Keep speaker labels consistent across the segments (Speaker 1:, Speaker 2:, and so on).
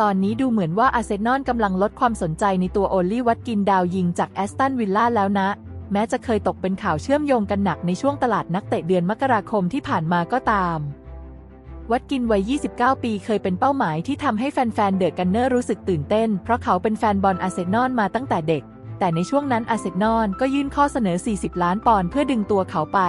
Speaker 1: ตอนนี้ดูเหมือนว่าอาร์เซนอลกำลังลดความสนใจในตัวโอลลี่วัตกินดาวยิงจากแอสตันวิลล่าแล้วนะ แม้จะเคยตกเป็นข่าวเชื่อมโยงกันหนักในช่วงตลาดนักเตะเดือนมกราคมที่ผ่านมาก็ตาม วัตกินวัย 29 ปีเคยเป็นเป้าหมายที่ทำให้แฟนๆ เดอะกันเนอร์รู้สึกตื่นเต้น เพราะเขาเป็นแฟนบอลอาร์เซนอลมาตั้งแต่เด็ก แต่ในช่วงนั้นอาร์เซนอลก็ยื่นข้อเสนอ 40 ล้านปอนด์เพื่อดึงตัวเขาไป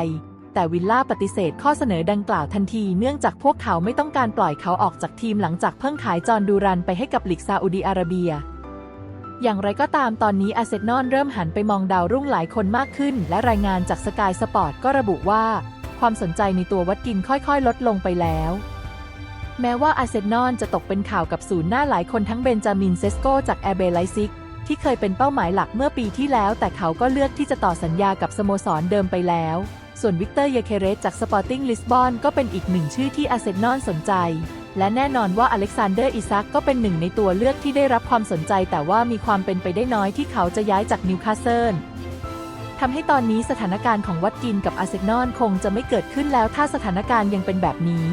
Speaker 1: แต่วิลล่าปฏิเสธข้อเสนอดังกล่าวทันทีเนื่องจากพวกเขาไม่ต้องการปล่อยเขาออกจากทีมหลังจากเพิ่งขายจอร์ดูรันไปให้กับลีกซาอุดีอาระเบีย อย่างไรก็ตามตอนนี้อาเซนอลเริ่มหันไปมองดาวรุ่งหลายคนมากขึ้น และรายงานจากสกายสปอร์ตก็ระบุว่า ความสนใจในตัววัตกินค่อยๆ ลดลงไปแล้วแม้ว่าอาร์เซนอลจะตกเป็นข่าวกับศูนย์หน้าหลายคนทั้งเบนจามินเซสโกจากแอร์เบไลซิก ที่เคยเป็นเป้าหมายหลักเมื่อปีที่แล้ว แต่เขาก็เลือกที่จะต่อสัญญากับสโมสรเดิมไปแล้ว ส่วนวิกเตอร์เยเคเรสจากสปอร์ติ้งลิสบอนก็เป็นอีกหนึ่งชื่อที่อาร์เซนอลสนใจ และแน่นอนว่าอเล็กซานเดอร์อิซักก็เป็นหนึ่งในตัวเลือกที่ได้รับความสนใจ แต่ว่ามีความเป็นไปได้น้อยที่เขาจะย้ายจากนิวคาสเซิลทำให้ตอนนี้สถานการณ์ของวัตกินกับอาร์เซนอลคงจะไม่เกิดขึ้นแล้วถ้าสถานการณ์ยังเป็นแบบนี้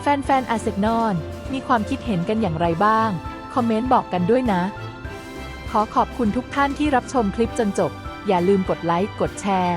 Speaker 1: แฟนๆอาร์เซนอลมีความคิดเห็นกันอย่างไรบ้าง คอมเมนต์บอกกันด้วยนะ ขอขอบคุณทุกท่านที่รับชมคลิปจนจบ อย่าลืมกดไลค์ กดแชร์